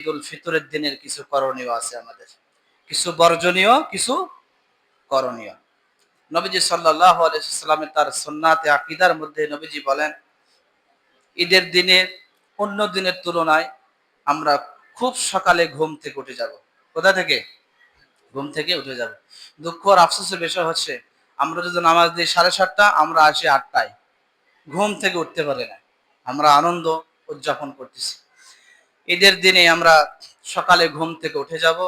ঈদুল ফিতরের দিনের কিছু করণীয় আছে আমাদের। কিছু বর্জনীয়, কিছু করণীয়। নবীজি সাল্লাহ আলাইসাল্লামের তার সন্নাতে, আকিদার মধ্যে নবীজি বলেন, ঈদের দিনে, অন্য দিনের তুলনায় আমরা খুব সকালে ঘুম থেকে উঠে যাব। কোথা থেকে? ঘুম থেকে উঠে যাব। দুঃখ আর আফসোসের বিষয় হচ্ছে, আমরা যদি নামাজ দিই সাড়ে সাতটা, আমরা আসি আটটায়। ঘুম থেকে উঠতে পারি না। আমরা আনন্দ উদযাপন করতেছি। ঈদের দিনে আমরা সকালে ঘুম থেকে উঠে যাব।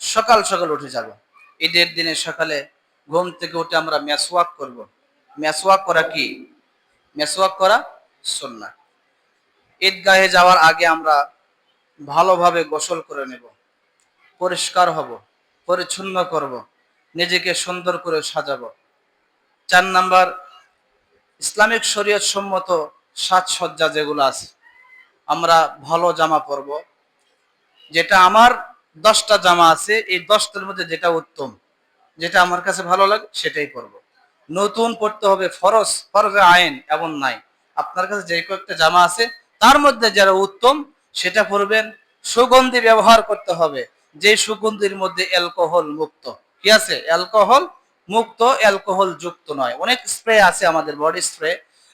সকাল সকাল উঠে যাব। ঈদের দিনে সকালে ঘুম থেকে উঠে আমরা মেসওয়াক করব। মেসওয়াক করা কি? মেসওয়াক করা সুন্নাহ। ঈদগাহে যাওয়ার আগে আমরা ভালোভাবে গোসল করে নেব। পরিষ্কার হব, পরিচ্ছন্ন করব, নিজেকে সুন্দর করে সাজাব। চার নাম্বার, ইসলামিক শরীয়ত সম্মত সাজসজ্জা যেগুলো আছে আমরা ভালো জামা পরব। যেটা আমার দশটা জামা আছে, এই দশটার মধ্যে যেটা উত্তম, যেটা আমার কাছে ভালো লাগে সেটাই পরব। নতুন পড়তে হবে ফরজ, ফরজে আইন এমন নাই। আপনার কাছে যে কয়েকটা জামা আছে, তার মধ্যে যারা উত্তম, সেটা পরবেন। সুগন্ধি ব্যবহার করতে হবে যে সুগন্ধির মধ্যে অ্যালকোহল মুক্ত। কি আছে? অ্যালকোহল মুক্ত, অ্যালকোহল যুক্ত নয়। অনেক স্প্রে আছে আমাদের বডি স্প্রে,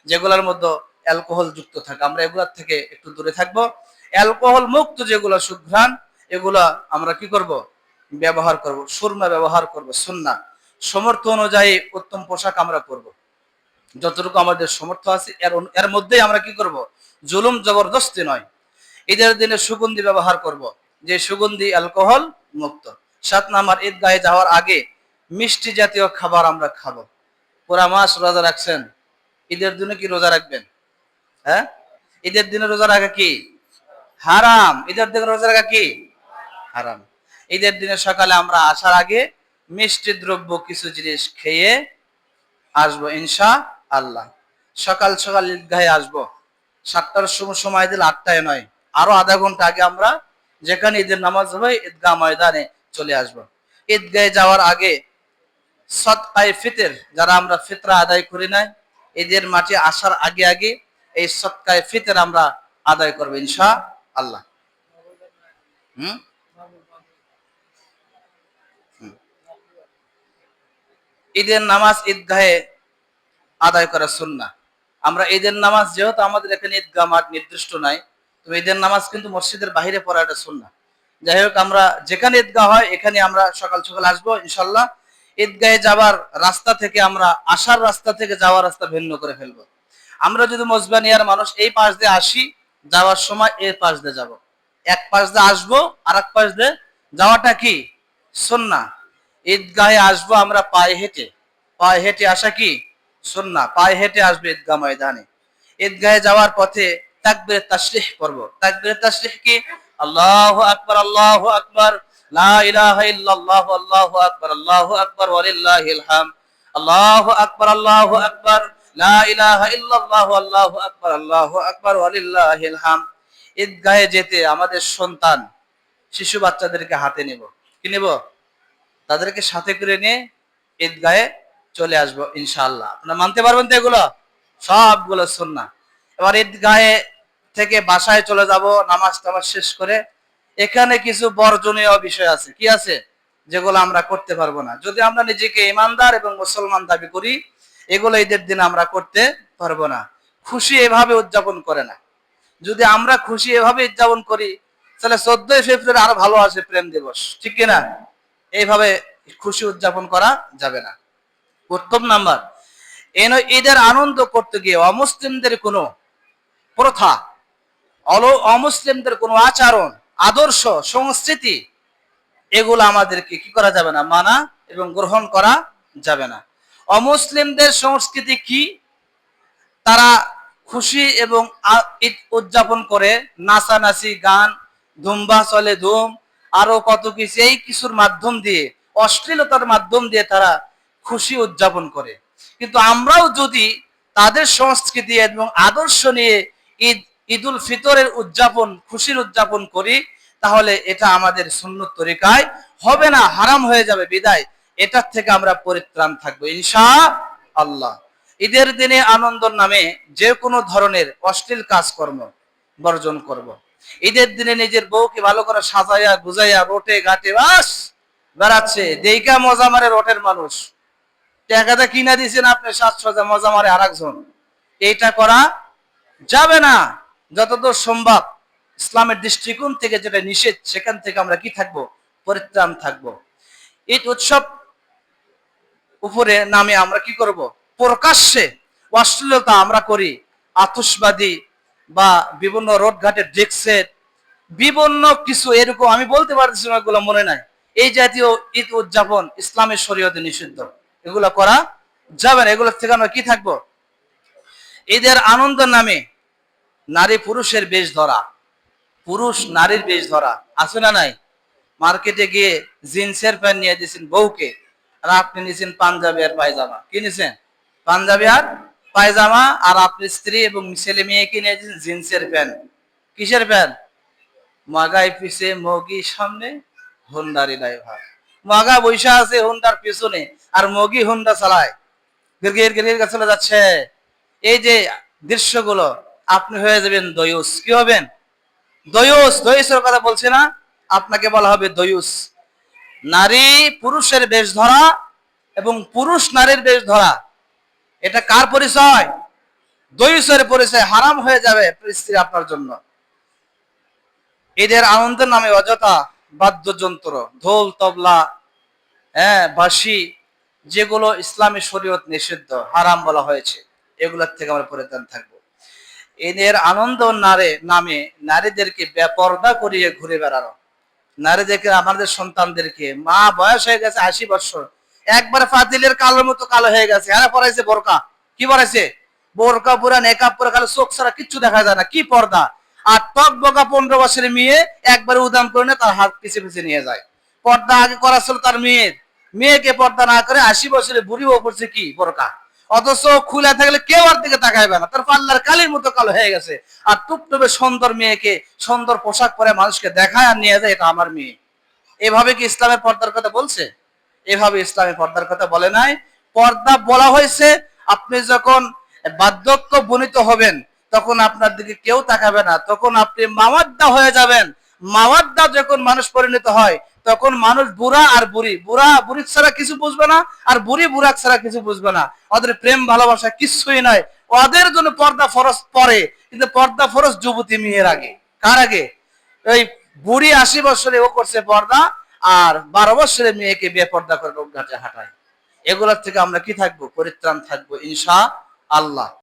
যেগুলোর মধ্যে অ্যালকোহল যুক্ত থাকে। আমরা এগুলার থেকে একটু দূরে থাকব। অ্যালকোহল মুক্ত যেগুলো সুঘ্রাণ, এগুলা আমরা কি করব? ব্যবহার করব। সুরমা ব্যবহার করব, সুন্না। সমর্থ অনুযায়ী উত্তম পোশাক আমরা পরব। যতটুকু আমাদের সমর্থ আছে, এর এর মধ্যেই আমরা কি করব? জুলুম জবরদস্তি নয়। ঈদের দিনে সুগন্ধি ব্যবহার করব। যে সুগন্ধি অ্যালকোহল মুক্ত। সাত নাম্বার, ঈদগাহে যাওয়ার আগে মিষ্টি জাতীয় খাবার আমরা খাব। পুরা মাস রোজা রাখছেন। ঈদের দিনে কি রোজা রাখবেন? হ্যাঁ? ঈদের দিনে রোজা রাখা কি? হারাম। ঈদের দিনে রোজা রাখা কি? হারাম। ঈদের দিনে সকালে আমরা আসার আগে মিষ্টি দ্রব্য কিছু জিনিস খেয়ে আসব ইনশা আল্লাহ সকাল সকাল ঈদগাহে আসব। সাতটার সময় সময় দিলে আটটায় নয়। আরও আধা ঘণ্টা আগে আমরা যেখানে ঈদের নামাজ হবে ঈদগাহ ময়দানে চলে আসব। ঈদগাহে যাওয়ার আগে সৎ সৎকায় ফিতের, যারা আমরা ফিতরা আদায় করি নাই, ঈদের মাঠে আসার আগে আগে এই সৎকায় ফিতের আমরা আদায় করব ইনশা আল্লাহ। ঈদের নামাজ ঈদগাহে আদায় করা সুন্না আমরা ঈদের নামাজ যেহেতু আমাদের এখানে ঈদগাহ মাঠ নির্দিষ্ট নাই, তো ঈদের নামাজ কিন্তু মসজিদের বাইরে পড়া এটা সুন্না যাই হোক, আমরা যেখানে ঈদগাহ হয়, এখানে আমরা সকাল সকাল আসব ইনশাল্লাহ ঈদগাহে যাওয়ার রাস্তা থেকে আমরা আসার রাস্তা থেকে যাওয়ার রাস্তা ভিন্ন করে ফেলব। আমরা যদি মজবানিয়ার মানুষ এই পাশ দিয়ে আসি, যাওয়ার সময় এই পাশ দিয়ে যাব। এক পাশ দিয়ে আসব আর এক পাশ দিয়ে যাওয়াটা কি? সুন্না। ঈদগাহে আসব আমরা পায়ে হেঁটে। পায়ে হেঁটে আসা কি? সুন্না। পায়ে হেঁটে আসবে ঈদগাহ ময়দানে। ঈদগাহে যাওয়ার পথে তাকবির তাশরিহ পড়ব। তাকবির তাশরিহ কি? আল্লাহু আকবার, আল্লাহ আকবার। লা ইলাহা ইল্লাল্লাহ, আল্লাহু আকবার আল্লাহু আকবার, ওয়ালিল্লাহিল হাম আল্লাহু আকবার আল্লাহু আকবার। লা ইলাহা ইল্লাল্লাহ, আল্লাহু আকবার আল্লাহু আকবার, ওয়ালিল্লাহিল হাম ঈদগাহে যেতে আমাদের সন্তান শিশু বাচ্চাদেরকে হাতে নেব। কি নেব? তাদেরকে সাথে করে নিয়ে ঈদগাহে চলে আসব ইনশাআল্লাহ। আপনারা মানতে পারবেন তো এগুলো? সবগুলো সুন্না এবার ঈদগাহে থেকে বাসায় চলে যাব, নামাজ টামাজ শেষ করে এখানে কিছু বর্জনীয় বিষয় আছে। কি আছে? যেগুলো আমরা করতে পারব না। যদি আমরা নিজেকে ইমানদার এবং মুসলমান দাবি করি এগুলো ঈদের দিন আমরা করতে পারব না। খুশি এভাবে উদযাপন করে না। যদি আমরা খুশি এভাবে উদযাপন করি, তাহলে চোদ্দই ফেব্রুয়ারি আরও ভালো আছে প্রেম দিবস, ঠিক কিনা? এইভাবে খুশি উদযাপন করা যাবে না। প্রথম নাম্বার, এন ঈদের আনন্দ করতে গিয়ে অমুসলিমদের কোনো প্রথা, অল অমুসলিমদের কোনো আচরণ, আদর্শ, সংস্কৃতি, এগুলো আমাদেরকে কি করা যাবে না, মানা এবং গ্রহণ করা যাবে না। অমুসলিমদের সংস্কৃতি কি? তারা খুশি এবং ঈদ উদযাপন করে, নাচানাচি, গান, ধুমবা, চলে ধুম, আরও কত কিছু, এই কিছুর মাধ্যম দিয়ে, অশ্লীলতার মাধ্যম দিয়ে তারা খুশি উদযাপন করে। কিন্তু আমরাও যদি তাদের সংস্কৃতি এবং আদর্শ নিয়ে ঈদ, ঈদুল ফিতরের উদযাপন, খুশির উদযাপন করি, তাহলে এটা আমাদের সুন্নত তরিকায় হবে না, হারাম হয়ে যাবে, বিদায়। এটার থেকে আমরা পরিত্রাণ থাকব ইনশা আল্লাহ ঈদের দিনে আনন্দর নামে যে কোনো ধরনের অশ্লীল কাজকর্ম বর্জন করব। ঈদের দিনে নিজের বউকে ভালো করে সাজাইয়া, গুজাইয়া, রোটে, ঘাটে, বাস, বেড়াচ্ছে। দেইকা মজা মারে রোটের মানুষ। টাকাটা কিনা দিয়েছেন আপনি সাতশো মজা মারে আর একজন এইটা করা যাবে না। যতদূর সম্ভব ইসলামের দৃষ্টিকোণ থেকে যেটা নিষেধ, সেখান থেকে আমরা কি থাকব? পরিত্রাণ থাকব। ঈদ উৎসব উপরে নামে আমরা কি করব? প্রকাশ্যে অশ্লীলতা আমরা করি। আতসবাদী বা বিভিন্ন রোড ঘাটে ডেক্সের বিভিন্ন কিছু এরকম আমি বলতে পারছি না, এগুলো মনে নাই। এই জাতীয় ঈদ উদযাপন ইসলামের শরীয়তে নিষিদ্ধ। এগুলো করা যাবে না। এগুলোর থেকে আমরা কি থাকব? ঈদের আনন্দ নামে নারী পুরুষের বেশ ধরা। পুরুষ নারীর বেশ ধরা। আছে না নাই? মার্কেটে গিয়ে জিন্সের প্যান্ট নিয়ে দিয়েছেন বউকে। আর আপনি নিয়েছেন পাঞ্জাবি আর পায়জামা। কি নিয়েছেন পাঞ্জাবি আর পায়জামা আর আপনি স্ত্রী এবং ছেলে মেয়েকে নিয়ে দিয়েছেন জিন্সের প্যান্ট। কিসের প্যান্ট? মাগাই পিছে মগি, সামনে হোন্ডারি ড্রাইভার। মাগা বৈশা আছে হোন্ডার পিছনে আর মগি হোন্ডা চালায়। চলে যাচ্ছে। এই যে দৃশ্যগুলো, আপনি হয়ে যাবেন দয়ুস। কি হবেন? দয়ুস, দয়ুসের কথা বলছে না। আপনাকে বলা হবে দয়ুস। নারী পুরুষের বেশ ধরা এবং পুরুষ নারীর বেশ ধরা। এটা কার পরিচয়? দয়ুসের পরিচয় হারাম হয়ে যাবে স্ত্রী আপনার জন্য। এদের আনন্দের নামে অযথা বাদ্যযন্ত্র, ঢোল, তবলা হ্যাঁ বাঁশি, যেগুলো ইসলামী শরীয়ত নিষিদ্ধ, হারাম বলা হয়েছে, এগুলোর থেকে আমরা পরিত্রাণ থাকব। এদের আনন্দ নারে, নামে নারীদেরকে বেপর্দা করিয়ে ঘুরে বেড়ানো। নারীদেরকে আমাদের সন্তানদেরকে, মা বয়স হয়ে গেছে আশি বছর, একবার ফাতিলের কালোর মতো কালো হয়ে গেছে। হ্যাঁ পড়াইছে বোরকা। কি পড়াইছে বোরকা পুরা নেকাপ পুরা কালো চোখ ছাড়া কিচ্ছু দেখা যায় না। কি পর্দা? আর টক বকা পনেরো বছরের মেয়ে একবারে উদাম করে নিয়ে তার হাত পিছে পিছে নিয়ে যায়। পর্দা আগে করা ছিল তার মেয়ের। মেয়েকে পর্দা না করে আশি বছরের বুড়ি ও করছে কি? বোরকা। অথচ খুলে থাকলে কেউ আর দিকে তাকাইবে না। তার পাল্লার কালির মতো কালো হয়ে গেছে। আর টুপটুপে সুন্দর মেয়েকে, সুন্দর পোশাক পরে মানুষকে দেখায় আর নিয়ে যায়, এটা আমার মেয়ে। এভাবে কি ইসলামের পর্দার কথা বলছে? এভাবে ইসলামের পর্দার কথা বলে নাই। পর্দা বলা হয়েছে, আপনি যখন বার্ধক্য বনিত হবেন, তখন আপনার দিকে কেউ তাকাবে না। তখন আপনি মামাদ্দা হয়ে যাবেন। মামাদ্দা যখন মানুষ পরিণত হয়, তখন মানুষ বুড়া আর বুড়ি। বুড়া, বুড়ি ছাড়া কিছু বুঝবে না, আর বুড়ি, বুড়া ছাড়া কিছু বুঝবে না। ওদের প্রেম, ভালোবাসা কিছুই নয়। ওদের জন্য পর্দা ফরজ পরে কিন্তু পর্দা ফরজ যুবতী মেয়ের আগে। কার আগে? ওই বুড়ি আশি বছরে ও করছে পর্দা, আর বারো বছরের মেয়েকে বিয়ে পর্দা করে লোক ঘাটে হাঁটায়। এগুলোর থেকে আমরা কি থাকব? পরিত্রাণ থাকব, ইনশা আল্লাহ।